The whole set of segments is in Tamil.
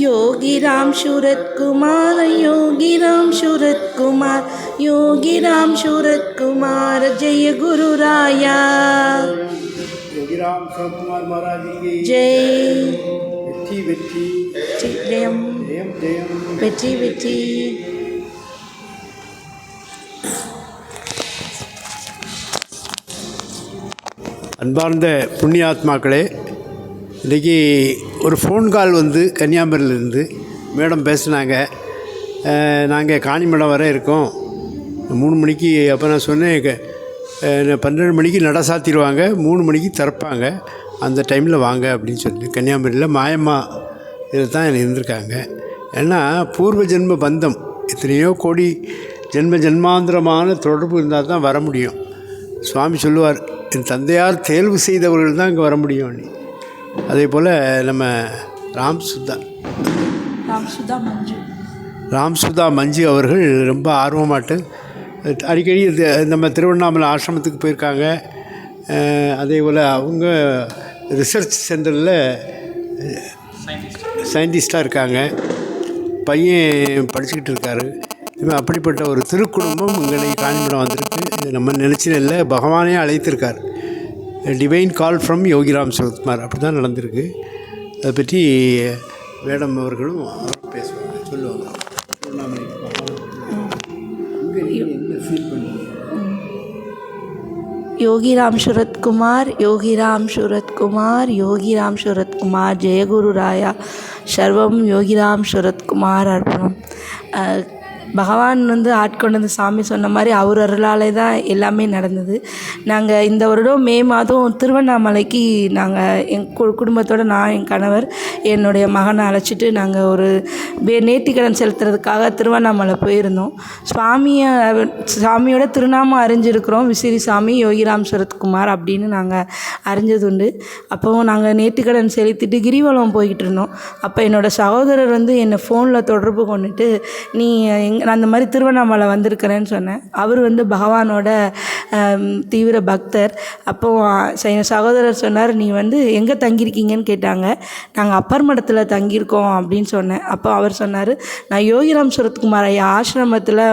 யோகிராம் சூரத்குமார் யோகிராம் சூரத்குமார் யோகிராம் சூரத்குமார் ஜெய குரு ராயா யோகிராம் சூரத்குமார் மகாராஜ் ஜெய். வெற்றி வெற்றி. ஜெயம். ஜெயம் ஜெயம். வெற்றி வெற்றி. அன்பார்ந்த புண்ணியாத்மாக்களே இன்றைக்கி ஒரு ஃபோன் கால் வந்து கன்னியாகுமரியிலேருந்து மேடம் பேசுனாங்க. நாங்கள் காணிமடம் வர இருக்கோம். மூணு மணிக்கு அப்போ நான் சொன்னேன் பன்னெண்டு மணிக்கு நட சாத்திடுவாங்க மூணு மணிக்கு திறப்பாங்க. அந்த டைமில் வாங்க அப்படின்னு சொல்லி கன்னியாகுமரியில் மாயம்மா இதில் தான் இருந்திருக்காங்க. ஏன்னா பூர்வ ஜென்ம பந்தம். எத்தனையோ கோடி ஜென்ம ஜென்மாந்திரமான தொடர்பு இருந்தால் தான் வர முடியும். சுவாமி சொல்லுவார் என் தந்தையார் தேர்வு செய்தவர்கள் தான் இங்கே வர முடியும். அதே போல் நம்ம ராம் சுதா ராம் சுதா மஞ்சு. ராம் சுதா மஞ்சு அவர்கள் ரொம்ப ஆர்வமாட்டு அடிக்கடி நம்ம திருவண்ணாமலை ஆசிரமத்துக்கு போயிருக்காங்க. அதே போல் அவங்க ரிசர்ச் சென்டரில் சயின்டிஸ்டாக இருக்காங்க. பையன் படிச்சுக்கிட்டு இருக்காரு அப்படிப்பட்ட ஒரு திருக்குடும்பம் இங்கே காஞ்சிபுரம் வந்திருக்கு. இது நம்ம நினச்சி இல்லை பகவானே அழைத்திருக்கார். Divine call from Yogiram Sarathkumar அப்படி தான் நடந்திருக்கு. அதை பற்றி மேடம் அவர்களும் பேசுவாங்க சொல்லுவாங்க. யோகிராம் சரத்குமார் யோகிராம் சரத்குமார் யோகிராம் சரத்குமார் ஜெயகுரு ராயா சர்வம் யோகிராம் சரத்குமார் அர்ப்பணம். பகவான் வந்து ஆட்கொண்டது சாமி சொன்ன மாதிரி அவர் அருளாலே தான் எல்லாமே நடந்தது. நாங்கள் இந்த வருடம் மே மாதம் திருவண்ணாமலைக்கு நாங்கள் என் கு குடும்பத்தோடு நான் என் கணவர் என்னுடைய மகனை அழைச்சிட்டு நாங்கள் ஒரு வே- நேர்த்திக்கடன் செலுத்துறதுக்காக திருவண்ணாமலை போயிருந்தோம். சுவாமியை சாமியோட திருநாமம் அறிஞ்சிருக்கிறோம். விசிறி சாமி யோகிராம் சரத்குமார் அப்படின்னு நாங்கள் அறிஞ்சது உண்டு அப்போவும் நாங்கள் நேர்த்திக்கடன் செலுத்திட்டு கிரிவலம் போய்கிட்டு இருந்தோம். அப்போ என்னோடய சகோதரர் வந்து என்னை ஃபோனில் தொடர்பு கொண்டுட்டு நீ எங் நான் அந்த மாதிரி திருவண்ணாமலை வந்திருக்கிறேன்னு சொன்னேன். அவர் வந்து பகவானோட தீவிர பக்தர். அப்போ என் சகோதரர் சொன்னார் நீ வந்து எங்கே தங்கியிருக்கீங்கன்னு கேட்டாங்க. நாங்கள் அப்பர் மடத்தில் தங்கியிருக்கோம் அப்படின்னு சொன்னேன். அப்போ அவர் சொன்னார் நான் யோகிராம் சுரத்குமார் ஐயா ஆசிரமத்தில்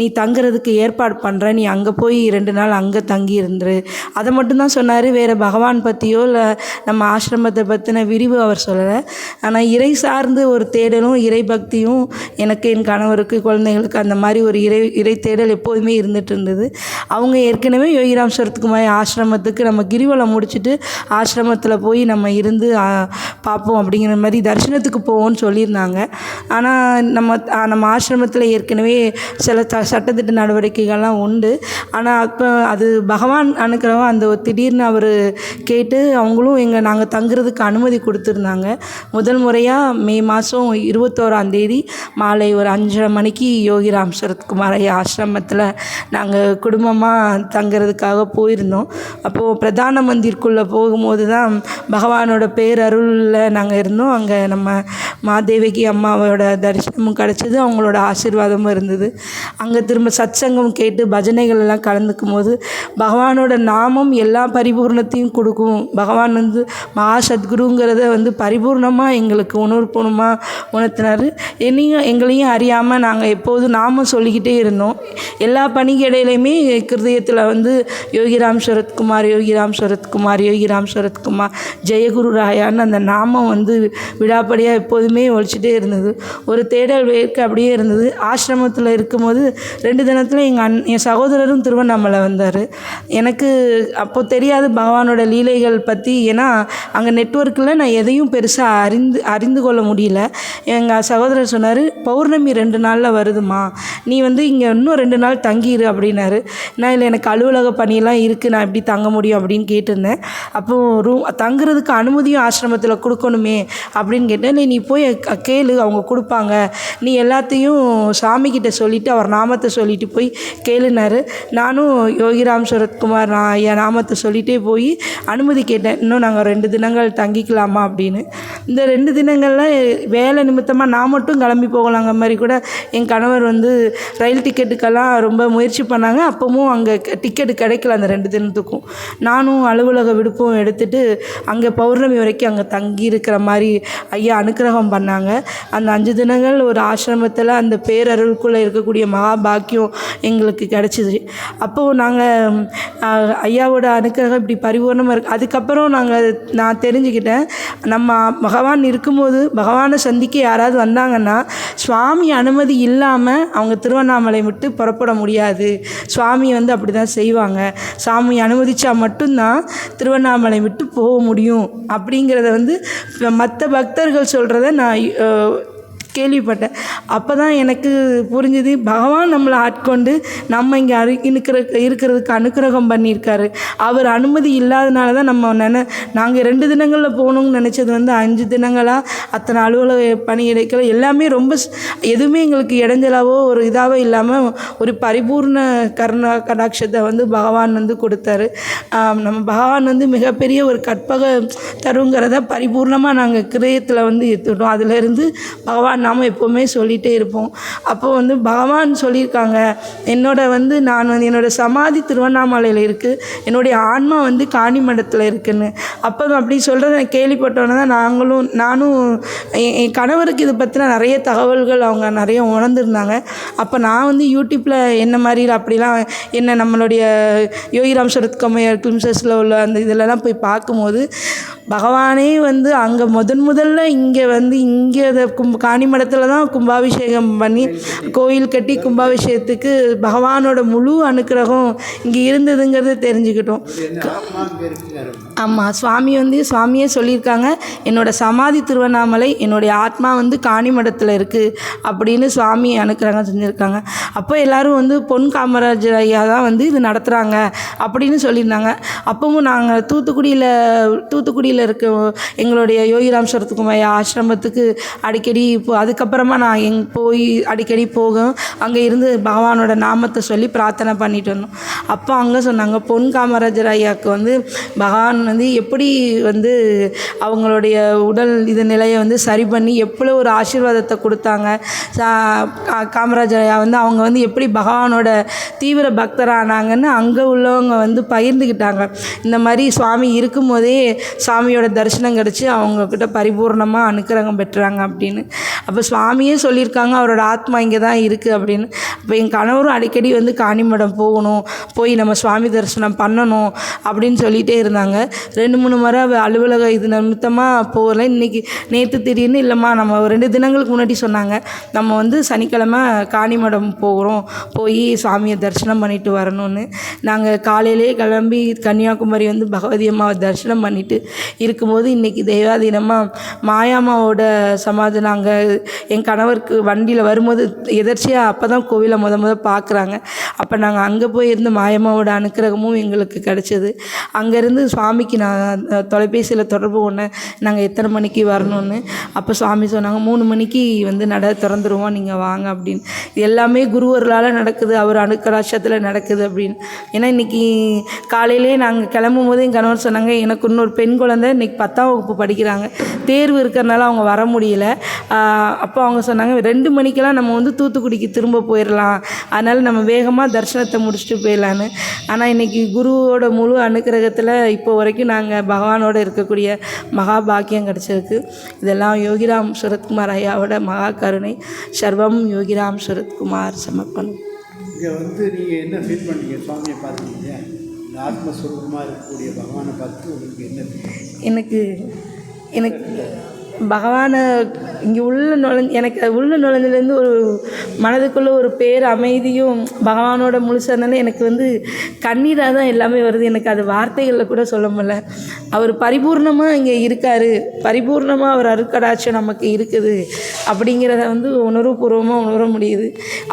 நீ தங்குறதுக்கு ஏற்பாடு பண்ணுற நீ அங்கே போய் ரெண்டு நாள் அங்கே தங்கி இருந்துரு அதை மட்டும்தான் சொன்னார் வேறு பகவான் பற்றியோ இல்லை நம்ம ஆசிரமத்தை பற்றின விரிவு அவர் சொல்லலை. ஆனால் இறை சார்ந்து ஒரு தேடலும் இறை பக்தியும் எனக்கு என் கணவருக்கு குழந்தைகளுக்கு அந்த மாதிரி ஒரு இறை இறை தேடல் எப்போதுமே இருந்துட்டு இருந்தது. அவங்க ஏற்கனவே யோகிராம் சரத்குமார் ஆசிரமத்துக்கு நம்ம கிரிவலம் முடிச்சுட்டு ஆசிரமத்தில் போய் நம்ம இருந்து பார்ப்போம் அப்படிங்கிற மாதிரி தரிசனத்துக்கு போவோம்னு சொல்லியிருந்தாங்க. ஆனால் நம்ம நம்ம ஆசிரமத்தில் ஏற்கனவே சில த சட்டத்திட்ட நடவடிக்கைகள்லாம் உண்டு. ஆனால் அப்போ அது பகவான் அனுக்கிறவங்க அந்த ஒரு திடீர்னு அவர் கேட்டு அவங்களும் எங்கள் நாங்கள் தங்குறதுக்கு அனுமதி கொடுத்துருந்தாங்க. முதல் முறையாக மே மாதம் இருபத்தோராந்தேதி மாலை ஒரு அஞ்சரை மணிக்கு யோகிராம் சரத்குமார் ஐயா ஆசிரமத்தில் நாங்கள் குடும்பமாக தங்குறதுக்காக போயிருந்தோம். அப்போது பிரதான மந்திர்க்குள்ளே போகும்போது தான் பகவானோட பேரருளில் நாங்கள் இருந்தோம். அங்கே நம்ம மாதேவகி அம்மாவோட தரிசனமும் கிடச்சிது. அவங்களோட ஆசீர்வாதமும் இருந்தது. அங்கே திரும்ப சத்சங்கம் கேட்டு பஜனைகள் எல்லாம் கலந்துக்கும் போது பகவானோட நாமம் எல்லா பரிபூர்ணத்தையும் கொடுக்கும். பகவான் வந்து மகா சத்குருங்கிறத வந்து பரிபூர்ணமாக எங்களுக்கு உணர்வுபூர்ணமாக உணர்த்தினார். என்னையும் எங்களையும் அறியாமல் நாங்கள் எப்போது நாம சொல்லிக்கிட்டே இருந்தோம். எல்லா பணிக்கிடையிலையுமே கிருதயத்தில் வந்து யோகிராம் சரத்குமார் யோகிராம் சரத்குமார் யோகிராம் சரத்குமார் ஜெயகுரு ராயான்னு அந்த நாமம் வந்து விடாப்படியாக எப்போதுமே ஒழிச்சிட்டே இருந்தது. ஒரு தேடல் வேர்க்க அப்படியே இருந்தது. ஆசிரமத்தில் இருக்கும்போது ரெண்டு தினத்தில் எங்கள் அண் என் சகோதரரும் திருவண்ணாமலை வந்தார். எனக்கு அப்போ தெரியாது பகவானோட லீலைகள் பற்றி ஏன்னா அங்கே நெட்வொர்க்கில் நான் எதையும் பெருசாக அறிந்து அறிந்து கொள்ள முடியல. எங்கள் சகோதரர் சொன்னார் பௌர்ணமி ரெண்டு நாளில் வருதுமா நீ வந்து இங்கே இன்னும் ரெண்டு நாள் தங்கிடு அப்படின்னாரு. நான் இல்லை எனக்கு அலுவலக பணியெல்லாம் இருக்குது நான் எப்படி தங்க முடியும் அப்படின்னு கேட்டிருந்தேன். அப்போது ரூம் தங்குறதுக்கு அனுமதியும் ஆசிரமத்தில் கொடுக்கணுமே அப்படின்னு கேட்டேன். இல்லை நீ போய் கேளு அவங்க கொடுப்பாங்க. நீ எல்லாத்தையும் சாமிக்கிட்ட சொல்லிவிட்டு அவர் நாமத்தை சொல்லிட்டு போய் கேளுனாரு நானும் யோகிராம் சரத்குமார் நான் என் நாமத்தை சொல்லிகிட்டே போய் அனுமதி கேட்டேன். இன்னும் நாங்கள் ரெண்டு தினங்கள் தங்கிக்கலாமா? அப்படின்னு. இந்த ரெண்டு தினங்களில் வேலை நிமித்தமாக நான் மட்டும் கிளம்பி போகலாங்க மாதிரி கூட என் கணவர் வந்து ரயில் டிக்கெட்டுக்கெல்லாம் ரொம்ப முயற்சி பண்ணாங்க. அப்போவும் அங்கே டிக்கெட்டு கிடைக்கல அந்த ரெண்டு தினத்துக்கும். நானும் அலுவலக விடுப்பும் எடுத்துட்டு அங்கே பௌர்ணமி வரைக்கும் அங்கே தங்கி இருக்கிற மாதிரி ஐயா அனுக்கிரகம் பண்ணாங்க. அந்த அஞ்சு தினங்கள் ஒரு ஆசிரமத்தில் அந்த பேரருளுக்குள்ளே இருக்கக்கூடிய மகாபாக்கியம் எங்களுக்கு கிடச்சிது. அப்போது நாங்கள் ஐயாவோட அனுக்கிரகம் இப்படி பரிபூர்ணமாக இருக்குது அதுக்கப்புறம் நாங்கள் நான் தெரிஞ்சுக்கிட்டேன். நம்ம பகவான் இருக்கும்போது பகவானை சந்திக்க யாராவது வந்தாங்கன்னா சுவாமி அனுமதி இல்லை இல்லாமல் அவங்க திருவண்ணாமலை விட்டு புறப்பட முடியாது. சுவாமி வந்து அப்படி தான் செய்வாங்க. சாமி அனுமதித்தா மட்டும்தான் திருவண்ணாமலை விட்டு போக முடியும். அப்படிங்கிறத வந்து மற்ற பக்தர்கள் சொல்கிறத நான் கேள்விப்பட்டேன். அப்போ தான் எனக்கு புரிஞ்சுது பகவான் நம்மளை ஆட்கொண்டு நம்ம இங்கே அரு இருக்கிற இருக்கிறதுக்கு அனுக்கிரகம் பண்ணியிருக்காரு. அவர் அனுமதி இல்லாதனால தான் நம்ம நின நாங்கள் ரெண்டு தினங்களில் போகணும்னு நினச்சது வந்து அஞ்சு தினங்களாக அத்தனை அலுவலக பணி இடைக்கல எல்லாமே ரொம்ப எதுவுமே எங்களுக்கு இடைஞ்சலாவோ ஒரு இதாகவோ இல்லாமல் ஒரு பரிபூர்ண கர்ணா கடாட்சத்தை வந்து பகவான் வந்து கொடுத்தாரு. நம்ம பகவான் வந்து மிகப்பெரிய ஒரு கற்பக தருங்கிறத பரிபூர்ணமாக நாங்கள் கிரயத்தில் வந்து எடுத்துட்டோம் அதிலிருந்து பகவான் நாம் எப்போவுமே சொல்லிகிட்டே இருப்போம். அப்போ வந்து பகவான் சொல்லியிருக்காங்க என்னோட வந்து நான் வந்து என்னோட சமாதி திருவண்ணாமலையில் இருக்குது என்னுடைய ஆன்மா வந்து காணிமடத்தில் இருக்குன்னு. அப்போ அப்படி சொல்கிறத கேள்விப்பட்டோன்னே தான் நாங்களும் நானும் என் என் கணவருக்கு இதை பற்றின நிறைய தகவல்கள் அவங்க நிறைய உணர்ந்துருந்தாங்க. அப்போ நான் வந்து யூடியூப்பில் என்ன மாதிரி அப்படிலாம் என்ன நம்மளுடைய யோகிராம் சரத்கமையர் கிளிம்சஸில் உள்ள அந்த இதிலலாம் போய் பார்க்கும்போது பகவானே வந்து அங்கே முதன் முதல்ல இங்கே வந்து இங்கே அதை கும் காணிமடத்தில் தான் கும்பாபிஷேகம் பண்ணி கோயில் கட்டி கும்பாபிஷேகத்துக்கு பகவானோட முழு அனுக்கிரகம் இங்கே இருந்ததுங்கிறத தெரிஞ்சுக்கிட்டோம். ஆமாம் சுவாமி வந்து சுவாமியே சொல்லியிருக்காங்க என்னோடய சமாதி திருவண்ணாமலை என்னுடைய ஆத்மா வந்து காணிமடத்தில் இருக்குது அப்படின்னு சுவாமி அனுக்கிரகம் செஞ்சுருக்காங்க. அப்போ எல்லாரும் வந்து பொன் காமராஜர் ஐயா தான் வந்து இது நடத்துகிறாங்க அப்படின்னு சொல்லியிருந்தாங்க. அப்பவும் நாங்கள் தூத்துக்குடியில் தூத்துக்குடியில் இருக்க எங்களுடைய யோகிராம் சரத்குமார் ஆசிரமத்துக்கு அடிக்கடி இப்போ அதுக்கப்புறமா நான் எங் போய் அடிக்கடி போகும். அங்கே இருந்து பகவானோட நாமத்தை சொல்லி பிரார்த்தனை பண்ணிட்டு வந்தோம். அப்போ அங்கே சொன்னாங்க பொன் காமராஜர் ஐயாவுக்கு வந்து பகவான் வந்து எப்படி வந்து அவங்களுடைய உடல் இது நிலையை வந்து சரி பண்ணி எவ்வளோ ஒரு ஆசீர்வாதத்தை கொடுத்தாங்க? சா- காமராஜர் ஐயா வந்து அவங்க வந்து எப்படி பகவானோட தீவிர பக்தரானாங்கன்னு அங்கே உள்ளவங்க வந்து பகிர்ந்துக்கிட்டாங்க இந்த மாதிரி சுவாமி இருக்கும்போதே சாமியோட தரிசனம் கிடச்சி அவங்கக்கிட்ட பரிபூர்ணமாக அனுக்கிரகம் பெற்றாங்க அப்படின்னு. அப்போ சுவாமியே சொல்லியிருக்காங்க அவரோட ஆத்மா இங்கே தான் இருக்குது அப்படின்னு. அப்போ என் கணவரும் அடிக்கடி வந்து காணிமடம் போகணும் போய் நம்ம சுவாமி தரிசனம் பண்ணணும் அப்படின்னு சொல்லிகிட்டே இருந்தாங்க. ரெண்டு மூணு முறை அலுவலகம் அலுவலக இது நிமித்தமாக போகல. இன்றைக்கி நேற்று திடீர்னு இல்லைம்மா நம்ம ரெண்டு தினங்களுக்கு முன்னாடி சொன்னாங்க நம்ம வந்து சனிக்கிழமை காணிமடம் போகிறோம் போய் சாமியை தரிசனம் பண்ணிட்டு வரணும்னு. நாங்கள் காலையிலே கிளம்பி கன்னியாகுமரி வந்து பகவதி அம்மாவை தரிசனம் பண்ணிட்டு இருக்கும்போது இன்றைக்கி தெய்வாதீனமாக மாயாமாவோட சமாதி நாங்கள் என் கணவருக்கு வண்டியில் வரும்போது எதர்ச்சியாக அப்போ தான் கோவிலை முத முத பார்க்குறாங்க அப்போ நாங்கள் அங்கே போய் இருந்து மாயம்மாவோட அனுக்கிரகமும் எங்களுக்கு கிடச்சிது. அங்கேருந்து சுவாமிக்கு நான் தொலைபேசியில் தொடர்பு கொண்டேன். நாங்கள் எத்தனை மணிக்கு வரணும்னு. அப்போ சுவாமி சொன்னாங்க மூணு மணிக்கு வந்து நட திறந்துருவோம் நீங்கள் வாங்க அப்படின்னு. எல்லாமே குருவர்களால் நடக்குது அவர் அணுக்கராட்சத்தில் நடக்குது அப்படின்னு. ஏன்னா இன்றைக்கி காலையிலே நாங்கள் கிளம்பும் போது என் கணவர் சொன்னாங்க எனக்கு இன்னொரு பெண் குழந்தை இன்றைக்கி பத்தாம் வகுப்பு படிக்கிறாங்க. தேர்வு இருக்கிறனால அவங்க வர முடியல. அப்போ அவங்க சொன்னாங்க ரெண்டு மணிக்கெல்லாம் நம்ம வந்து தூத்துக்குடிக்கு திரும்ப போயிடலாம் அதனால் நம்ம வேகமாக தரிசனத்தை முடிச்சுட்டு போயிடலான்னு ஆனால் இன்றைக்கி குருவோட முழு அனுக்கிரகத்தில் இப்போ வரைக்கும் நாங்கள் பகவானோட இருக்கக்கூடிய மகா பாக்கியம் கிடச்சிருக்கு. இதெல்லாம் யோகிராம் சுரத்குமார் ஐயாவோட மகா கருணை. சர்வம் யோகிராம் சுரத்குமார் சமர்ப்பணம். இங்கே வந்து நீங்கள் என்ன ஃபீல் பண்ணீங்க? சுவாமியை பார்த்தீங்க இந்த ஆத்மஸ்வரூபமாக இருக்கக்கூடிய பகவானை பார்த்து உங்களுக்கு என்ன? எனக்கு எனக்கு பகவானை இங்கே உள்ள நுழைஞ்சு எனக்கு உள்ள நுழைஞ்சதுலேருந்து ஒரு மனதுக்குள்ளே ஒரு பேர் அமைதியும் பகவானோட முழுசாக எனக்கு வந்து கண்ணீராக தான் எல்லாமே வருது. எனக்கு அது வார்த்தைகளில் கூட சொல்ல முடியல. அவர் பரிபூர்ணமாக இங்கே இருக்கார். பரிபூர்ணமாக அவர் அருட்கடாட்சம் நமக்கு இருக்குது அப்படிங்கிறத வந்து உணர்வுபூர்வமாக உணர முடியுது.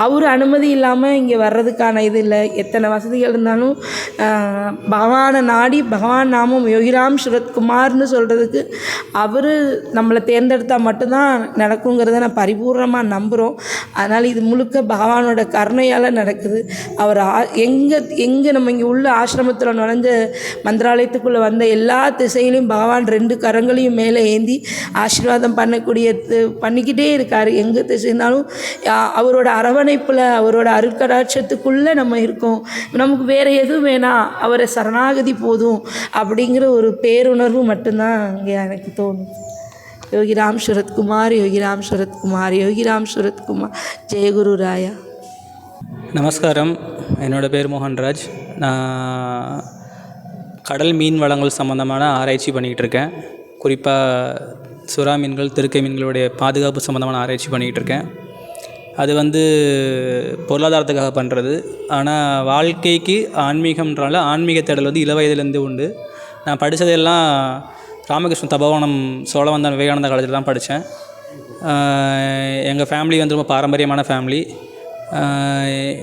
அவர் அனுமதி இல்லாமல் இங்கே வர்றதுக்கான இது இல்லை. எத்தனை வசதிகள் இருந்தாலும் பகவானை நாடி பகவான் நாமம் யோகிராம் சுரத்குமார்னு சொல்கிறதுக்கு அவர் நம்மளை தேர்ந்தெடுத்தால் மட்டும்தான் நடக்குங்கிறத நான் பரிபூர்ணமாக நம்புகிறோம் அதனால் இது முழுக்க பகவானோட கருணையால் நடக்குது. அவர் ஆ எங்கே எங்கே நம்ம இங்கே உள்ள ஆசிரமத்தில் நுழைஞ்ச மந்திராலயத்துக்குள்ளே வந்த எல்லா திசையிலையும் பகவான் ரெண்டு கரங்களையும் மேலே ஏந்தி ஆசீர்வாதம் பண்ணக்கூடிய பண்ணிக்கிட்டே இருக்கார். எங்கே திசைனாலும் அவரோட அரவணைப்பில் அவரோட அருட்கடாட்சத்துக்குள்ளே நம்ம இருக்கோம். நமக்கு வேறு எதுவும் வேணாம் அவரை சரணாகதி போதும் அப்படிங்கிற ஒரு பேருணர்வு மட்டும்தான் இங்கே எனக்கு தோணும் யோகிராம் சுரத்குமார் யோகிராம் சுரத்குமார் யோகிராம் ஜெய ஜெயகுரு ராயா. நமஸ்காரம். என்னோடய பேர் மோகன்ராஜ். நான் கடல் மீன் வளங்கள் சம்மந்தமான ஆராய்ச்சி பண்ணிக்கிட்டு இருக்கேன். குறிப்பாக சுறா மீன்கள் திருக்கை மீன்களுடைய பாதுகாப்பு சம்மந்தமான ஆராய்ச்சி பண்ணிக்கிட்டு இருக்கேன். அது வந்து பொருளாதாரத்துக்காக பண்ணுறது ஆனால் வாழ்க்கைக்கு ஆன்மீகம்ன்றால ஆன்மீக தேடல் வந்து இளவயதுலேருந்து உண்டு. நான் படித்ததெல்லாம் ராமகிருஷ்ண தபோவனம் சோழவந்தன் விவேகானந்தா காலேஜில் தான் படித்தேன். எங்கள் ஃபேமிலி வந்து ரொம்ப பாரம்பரியமான ஃபேமிலி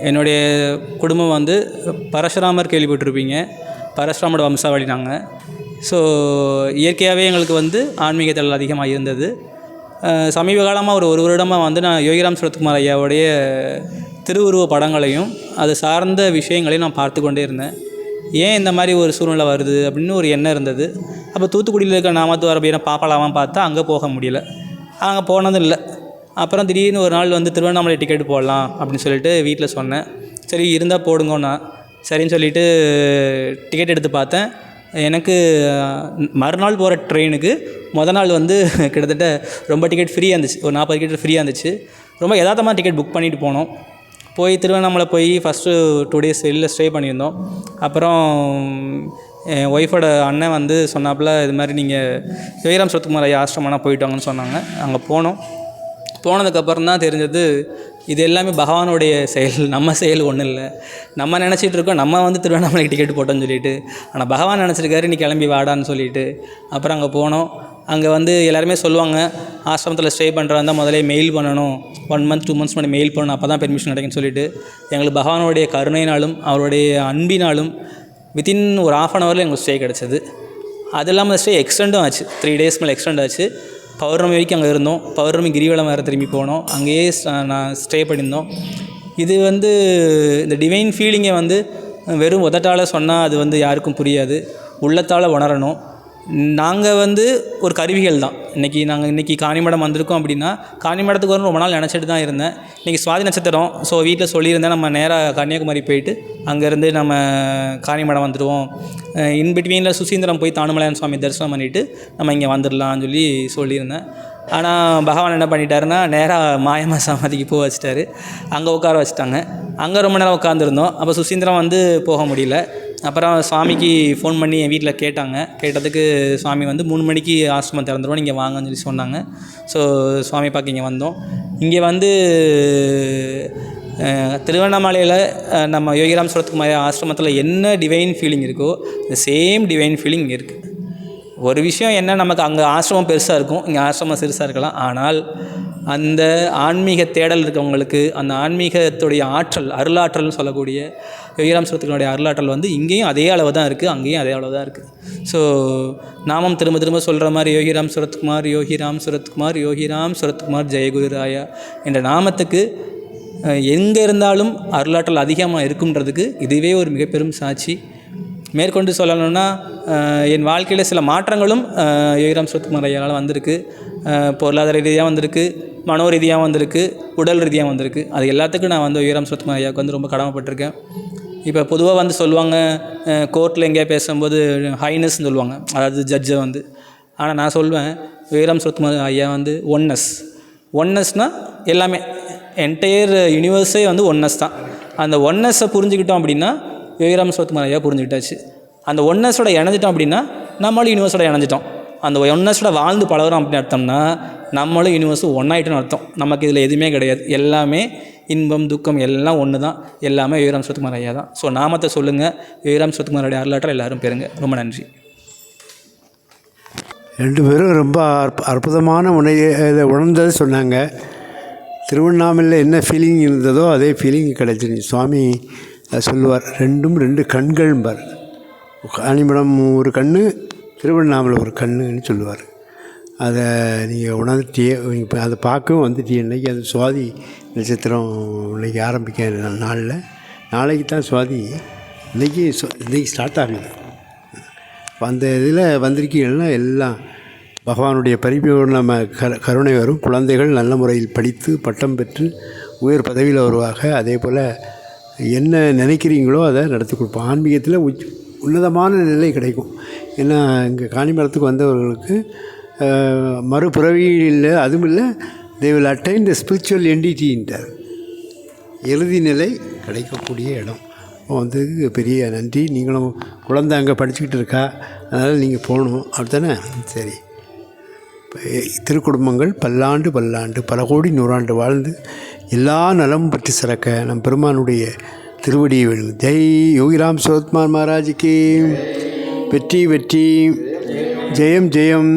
என்னுடைய குடும்பம் வந்து பரசுராமர் கேள்விப்பட்டிருப்பீங்க. பரசுராமோட வம்சாவளி நாங்கள் ஸோ இயற்கையாகவே எங்களுக்கு வந்து ஆன்மீக அதிகமாக இருந்தது. சமீப காலமாக ஒரு ஒரு வருடமாக வந்து நான் யோகிராம் சுரத்குமார் ஐயாவுடைய திருவுருவ படங்களையும் அது சார்ந்த விஷயங்களையும் நான் பார்த்து கொண்டே இருந்தேன். ஏன் இந்த மாதிரி ஒரு சூழ்நிலை வருது அப்படின்னு ஒரு எண்ணம் இருந்தது. அப்போ தூத்துக்குடியில் இருக்கிற நாமத்து வரப்பையான பாப்பலாமா பார்த்தா அங்கே போக முடியல. அங்கே போனதும் இல்லை. அப்புறம் திடீர்னு ஒரு நாள் வந்து திருவண்ணாமலை டிக்கெட் போடலாம் அப்படின்னு சொல்லிட்டு வீட்டில் சொன்னேன். சரி இருந்தால் போடுங்கண்ணா. சரின்னு சொல்லிட்டு டிக்கெட் எடுத்து பார்த்தேன். எனக்கு மறுநாள் போகிற ட்ரெயினுக்கு முத நாள் வந்து கிட்டத்தட்ட ரொம்ப டிக்கெட் ஃப்ரீயாக இருந்துச்சு. ஒரு நாற்பது டிக்கெட் ஃப்ரீயாக இருந்துச்சு. ரொம்ப யதார்த்தமாக டிக்கெட் புக் பண்ணிட்டு போனோம். போய் திருவண்ணாமலை போய் ஃபஸ்ட்டு டூ டேஸ் வெளியில் ஸ்டே பண்ணியிருந்தோம். அப்புறம் என் ஒய்ஃபோட அண்ணன் வந்து சொன்னாப்புல இது மாதிரி நீங்கள் ஜெயராம் சரத்குமார் ஐயா ஆசிரமம்னா போயிட்டாங்கன்னு சொன்னாங்க. அங்கே போனோம். போனதுக்கப்புறம் தான் தெரிஞ்சது இது எல்லாமே பகவானுடைய செயல் நம்ம செயல் ஒன்றும் இல்லை. நம்ம நினச்சிட்டு இருக்கோம் நம்ம வந்து திருவண்ணாமலைக்கு டிக்கெட் போட்டோம்னு சொல்லிட்டு. ஆனால் பகவான் நினச்சிருக்காரு நீ கிளம்பி வாடான்னு சொல்லிட்டு. அப்புறம் அங்கே போனோம். அங்கே வந்து எல்லாருமே சொல்லுவாங்க ஆசிரமத்தில் ஸ்டே பண்ணுறா இருந்தால் முதலே மெயில் பண்ணணும். ஒன் மந்த் டூ மந்த்ஸ் முன்னாடி மெயில் பண்ணணும் அப்போ தான் பெர்மிஷன் கிடைக்குன்னு சொல்லிட்டு. எங்களுக்கு பகவானுடைய கருணையினாலும் அவருடைய அன்பினாலும் வித்தின் ஒரு ஆஃப் அன் ஹவரில் எங்களுக்கு ஸ்டே கிடச்சிது. அது இல்லாமல் ஸ்டே எக்ஸ்டெண்டும் ஆச்சு. த்ரீ டேஸ் மேலே எக்ஸ்டெண்ட் ஆச்சு. பௌர்ணமி வரைக்கும் அங்கே இருந்தோம். பௌர்ணமி கிரிவலம் வேறு திரும்பி போனோம். அங்கேயே நான் ஸ்டே பண்ணியிருந்தோம். இது வந்து இந்த டிவைன் ஃபீலிங்கை வந்து வெறும் உதட்டால் சொன்னால் அது வந்து யாருக்கும் புரியாது. உள்ளத்தால் உணரணும். நாங்கள் வந்து ஒரு கருவிகள் தான். இன்றைக்கி நாங்கள் இன்றைக்கி காணிமடம் வந்திருக்கோம் அப்படின்னா காணிமடத்துக்கு வரணும் ரொம்ப நாள் நினச்சிட்டு தான் இருந்தேன். இன்றைக்கி சுவாதி நட்சத்திரம் ஸோ வீட்டில் சொல்லியிருந்தேன் நம்ம நேராக கன்னியாகுமரி போயிட்டு அங்கேருந்து நம்ம காணிமடம் வந்துடுவோம். இன்பிட்வீனில் சுசீந்திரம் போய் தானுமலையான் சுவாமி தரிசனம் பண்ணிவிட்டு நம்ம இங்கே வந்துடலாம்னு சொல்லி சொல்லியிருந்தேன். ஆனால் பகவான் என்ன பண்ணிட்டாருன்னா நேராக மாயமா சமாதிக்கு போக வச்சிட்டாரு. அங்கே உட்கார வச்சுட்டாங்க. அங்கே ரொம்ப நேரம் உட்காந்துருந்தோம் அப்போ சுசீந்திரம் வந்து போக முடியல. அப்புறம் சுவாமிக்கு ஃபோன் பண்ணி என் வீட்டில் கேட்டாங்க. கேட்டதுக்கு சுவாமி வந்து மூணு மணிக்கு ஆசிரமம் திறந்துருவோம் நீங்கள் வாங்கன்னு சொல்லி சொன்னாங்க. ஸோ சுவாமி பார்க்க இங்கே வந்தோம். இங்கே வந்து திருவண்ணாமலையில் நம்ம யோகிராம் சுரத்துக்குமாரி ஆசிரமத்தில் என்ன டிவைன் ஃபீலிங் இருக்கோ இந்த சேம் டிவைன் ஃபீலிங் இங்கே இருக்குது ஒரு விஷயம் என்ன நமக்கு அங்கே ஆசிரமம் பெருசாக இருக்கும் இங்கே ஆசிரமம் சிறுசாக இருக்கலாம். ஆனால் அந்த ஆன்மீக தேடல் இருக்கவங்களுக்கு அந்த ஆன்மீகத்துடைய ஆற்றல் அருளாற்றல்னு சொல்லக்கூடிய யோகிராம் சுரத்துக்களுடைய அருளாற்றல் வந்து இங்கேயும் அதே அளவு தான் இருக்குது அங்கேயும் அதே அளவு தான் இருக்குது ஸோ நாமம் திரும்ப திரும்ப சொல்கிற மாதிரி யோகிராம் சுரத்குமார் யோகிராம் சுரத்குமார் யோகிராம் சுரத்குமார் ஜெயகுரு ராயா என்ற நாமத்துக்கு எங்கே இருந்தாலும் அருளாற்றல் அதிகமாக இருக்குன்றதுக்கு இதுவே ஒரு மிக பெரும் சாட்சி. மேற்கொண்டு சொல்லணும்னா என் வாழ்க்கையில் சில மாற்றங்களும் யோகிராம் சுரத்குமார் ஐயாவால் வந்திருக்கு. பொருளாதார ரீதியாக வந்திருக்கு மனோ ரீதியாக வந்திருக்கு உடல் ரீதியாக வந்திருக்கு. அது எல்லாத்துக்கும் நான் வந்து யோகிராம் சுரத்குமார் ஐயாவுக்கு வந்து ரொம்ப கடமைப்பட்டிருக்கேன். இப்போ பொதுவாக வந்து சொல்லுவாங்க கோர்ட்டில் எங்கேயா பேசும்போது ஹைனஸ்ன்னு சொல்லுவாங்க. அதாவது ஜட்ஜை வந்து. ஆனால் நான் சொல்வேன் யோகிராம் சுரத்குமார் ஐயா வந்து ஒன்னஸ். ஒன்னஸ்னால் எல்லாமே என்டையர் யூனிவர்ஸே வந்து ஒன்னஸ் தான். அந்த ஒன்னஸை புரிஞ்சுக்கிட்டோம் அப்படின்னா யோகிராம் சுரத்குமார் ஐயா புரிஞ்சுக்கிட்டாச்சு. அந்த ஒன்னஸோட இணைஞ்சிட்டோம் அப்படின்னா நம்மளும் யூனிவர்ஸோட இணைஞ்சிட்டோம். அந்த ஒன்னஸோட வாழ்ந்து பழகுறோம் அப்படின்னு அர்த்தம்னா நம்மளும் யூனிவர்ஸும் ஒன்றாயிட்டுன்னு அர்த்தம். நமக்கு இதில் எதுவுமே கிடையாது. எல்லாமே இன்பம் துக்கம் எல்லாம் ஒன்று தான் எல்லாமே யோகிராம் சுரத்குமார் ஐயா தான். ஸோ நாமத்தை சொல்லுங்கள் யோகிராம் சுரத்குமாரோட அருளாற்றல் எல்லாரும் பெறுங்க. ரொம்ப நன்றி. ரெண்டு பேரும் ரொம்ப அற்ப அற்புதமான உணையை இதை உணர்ந்தது சொன்னாங்க. திருவண்ணாமலையில் என்ன ஃபீலிங் இருந்ததோ அதே ஃபீலிங் கிடைச்சிருச்சு. சுவாமி சொல்லுவார் ரெண்டும் ரெண்டு கண்கள்பார் காணிமடம் ஒரு கண் திருவண்ணாமலை ஒரு கண்ணுன்னு சொல்லுவார். அதை நீங்கள் உணர்த்தியே இப்போ அதை பார்க்கவும் வந்துட்டீங்க இன்றைக்கி அது சுவாதி நட்சத்திரம் இன்னைக்கு ஆரம்பிக்க நாளில். நாளைக்கு தான் சுவாதி இன்றைக்கி இன்றைக்கி ஸ்டார்ட் ஆகுது. அப்ப அந்த இதில் வந்திருக்கீங்கன்னா எல்லாம் பகவானுடைய பரிபூர்ண கரு கருணை வரும். குழந்தைகள் நல்ல முறையில் படித்து பட்டம் பெற்று உயர் பதவியில் வருவாங்க. அதே போல் என்ன நினைக்கிறீங்களோ அதை நடத்தி கொடுப்போம். ஆன்மீகத்தில் உச் உன்னதமான நிலை கிடைக்கும். ஏன்னா இங்கே காணிமரத்துக்கு வந்தவர்களுக்கு மறுபிறவியில் இல்லை அதுவும் இல்லை they will attain the spiritual என்டிட்டின்ட்டார் இறுதி நிலை கிடைக்கக்கூடிய இடம். வந்து பெரிய நன்றி. நீங்களும் குழந்தை அங்கே படிச்சுக்கிட்டு இருக்கா. அதனால் நீங்கள் போகணும். அப்படித்தானே? சரி. திருக்குடும்பங்கள் பல்லாண்டு பல்லாண்டு பல கோடி நூறாண்டு வாழ்ந்து எல்லா நலமும் பற்றி சிறக்க நம் பெருமானுடைய திருவடியை வேணும். ஜெய் யோகிராம் சுரத்மான் மகாராஜுக்கு. வெற்றி வெற்றி. ஜெயம் ஜெயம்.